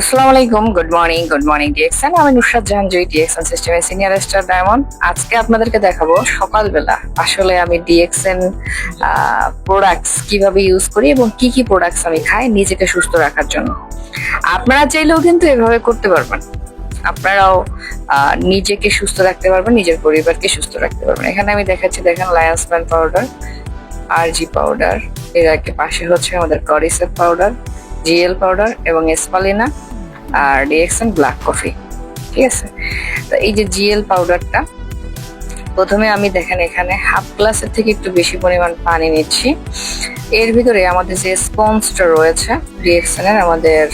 আসসালামু আলাইকুম good morning good morning DXN আমি নুসরাত জাহান জয়ী ডিএক্সএন সিস্টেমের সিনিয়র স্টার ডায়মন্ড আজকে আপনাদেরকে দেখাবো সকালবেলা আসলে আমি ডিএক্সএন প্রোডাক্টস কীভাবে ইউজ করি এবং কি কি প্রোডাক্টস আমি খাই নিজেকে সুস্থ রাখার জন্য। আপনারা চাইলেও কিন্তু এভাবে করতে পারবেন। আপনারাও নিজেকে সুস্থ রাখতে পারবেন, নিজের পরিবারকে সুস্থ রাখতে পারবেন। এখানে আমি দেখাচ্ছি, দেখেন lion's mane powder RG powder এর একটা পাশে হচ্ছে আমাদের করিসেপ পাউডার জিএল পাউডার এবং এসপালিনা আর ডিএক্সএন ব্ল্যাক কফি ঠিক আছে? তো এই যে জিএল পাউডারটা প্রথমে আমি দেখেন এখানে হাফ গ্লাসের থেকে একটু বেশি পরিমাণ পানি নিচ্ছি। এর ভিতরে আমাদের যে স্পঞ্জটা রয়েছে ডিএক্সএন এর আমাদের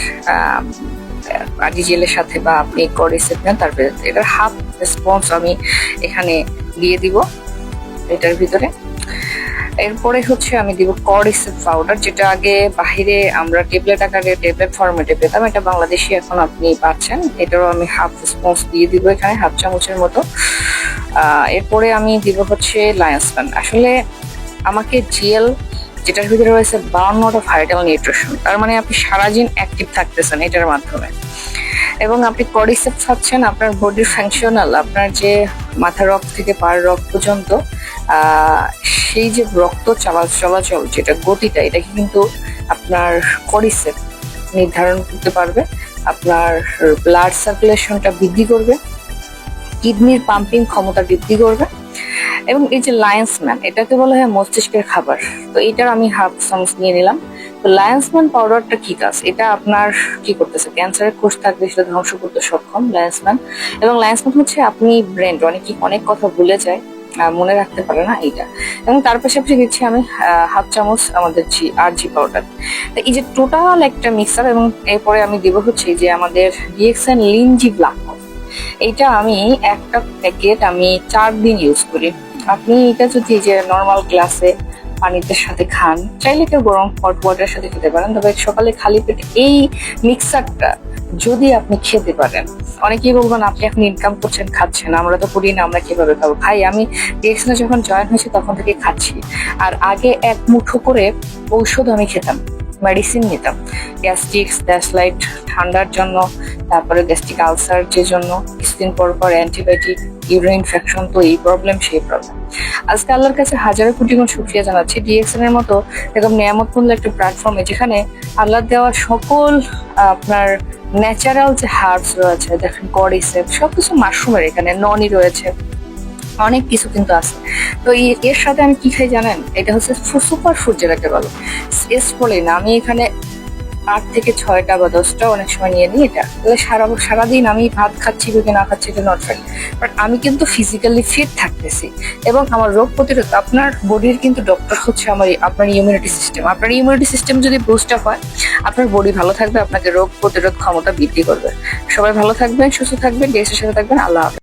এর সাথে বা আপনি করিসেপ নেন তারপরে এটার হাফ স্পঞ্জ আমি এখানে দিয়ে দিব, এটার ভিতরে। এরপরে হচ্ছে আমি দিব করিসেপ পাউডার যেটা আগে বাহিরে আমরা ট্যাবলেট আকারে ট্যাবলেট ফরম্যাটে পেতাম, এটা বাংলাদেশি এখন আপনি পাচ্ছেন। এটারও আমি হাফ স্পঞ্জ দিয়ে দিব এখানে হাফ চামচের মতো। এরপরে আমি দিব হচ্ছে লায়ন্স প্যান আসলে আমাকে জিএল যেটার ভিতরে রয়েছে বাউন্নটা ভাইটাল নিউট্রিশন তার মানে আপনি সারাদিন অ্যাক্টিভ থাকতেছেন এটার মাধ্যমে। এবং আপনি করিসেপ খাচ্ছেন আপনার বডির ফাংশনাল আপনার যে মাথা রক থেকে পার রক পর্যন্ত সেই যে রক্ত চলা চলাচল, যেটা গতিটা, এটাকে কিন্তু আপনার করিসেপ নির্ধারণ করতে পারবে। আপনার ব্লাড সার্কুলেশনটা বৃদ্ধি করবে। কিডনির পাম্পিং ক্ষমতা বৃদ্ধি করবে। এবং এই যে লায়ন্স ম্যান এটাকে বলা হয় মস্তিষ্কের খাবার। তো এটার আমি হাফ চামচ নিয়ে নিলাম। তো লায়ন্স ম্যান পাউডারটা কি কাজ? এটা আপনার কি করতেছে? ক্যান্সারের কোষ থাকবে সেটা ধ্বংস করতে সক্ষম লায়ন্স ম্যান এবং লায়ন্স ম্যান হচ্ছে আপনি ব্রেন অনেক অনেক কথা ভুলে যায়। মনে রাখতে পারে না এইটা। এবং তার পাশাপাশি দিচ্ছি আমি হাফ চামচ আমাদের জি, আর জি পাউডার এই যে টোটাল একটা মিক্সার এবং এরপরে আমি দিব হচ্ছে যে আমাদের ডিএক্সএন লিনজি ব্ল্যাক এইটা আমি একটা প্যাকেট আমি চার দিন ইউজ করি। আপনি এটা যদি যে নর্মাল গ্লাসে পানিতে সাথে খান, চাইলে কেউ গরম হট ওয়াটারের সাথে খেতে পারেন। তবে সকালে খালি পেটে এই মিক্সারটা যদি আপনি খেতে পারেন। অনেকেই বলবেন, আপনি এখন ইনকাম করছেন, খাচ্ছেন, আমরা তো করি না, আমরা কীভাবে খাব? ভাই, আমি ডিএক্সনে যখন জয়েন হয়েছি তখন থেকে খাচ্ছি। আর আগে এক মুঠো করে ঔষধ আমি খেতাম মেডিসিন নিতাম। গ্যাস্ট্রিক্স গ্যাসলাইট ঠান্ডার জন্য, তারপরে গ্যাস্ট্রিক আলসার যে জন্য, কিছুদিন পর পর অ্যান্টিবায়োটিক ইউরিন ইনফেকশন তো এই প্রবলেম সেই প্রবলেম আজকে আল্লাহর কাছে হাজারো কোটি গুণ শুক্রিয়া জানাচ্ছি। ডিএক্সএন এর মতো এরকম নিয়ামতপূর্ণ একটা প্ল্যাটফর্মে যেখানে আল্লাহ দেওয়া সকল আপনার ন্যাচারাল যে হার্বস রয়েছে, দেখেন করিসেপ, সবকিছু মাশরুমের এখানে, ননি রয়েছে, অনেক কিছু কিন্তু আছে। তো এর সাথে আমি কি খাই জানেন? এটা হচ্ছে সুপার ফুড যেটাকে বলে। না আমি এখানে আট থেকে ছয়টা বা দশটা অনেক সময় নিয়ে নিই এটা। তাহলে সারা সারাদিন আমি ভাত খাচ্ছি কি না খাচ্ছি এটা নট ফ্যাক্ট বাট আমি কিন্তু ফিজিক্যালি ফিট থাকতেছি। এবং আমার রোগ প্রতিরোধ, আপনার বডির কিন্তু ডক্টর হচ্ছে আমার আপনার ইমিউনিটি সিস্টেম আপনার ইমিউনিটি সিস্টেম যদি বুস্ট আপ হয়, আপনার বডি ভালো থাকবে, আপনাকে রোগ প্রতিরোধ ক্ষমতা বৃদ্ধি করবে। সবাই ভালো থাকবেন, সুস্থ থাকবেন, দেশের সাথে থাকবেন, আল্লাহ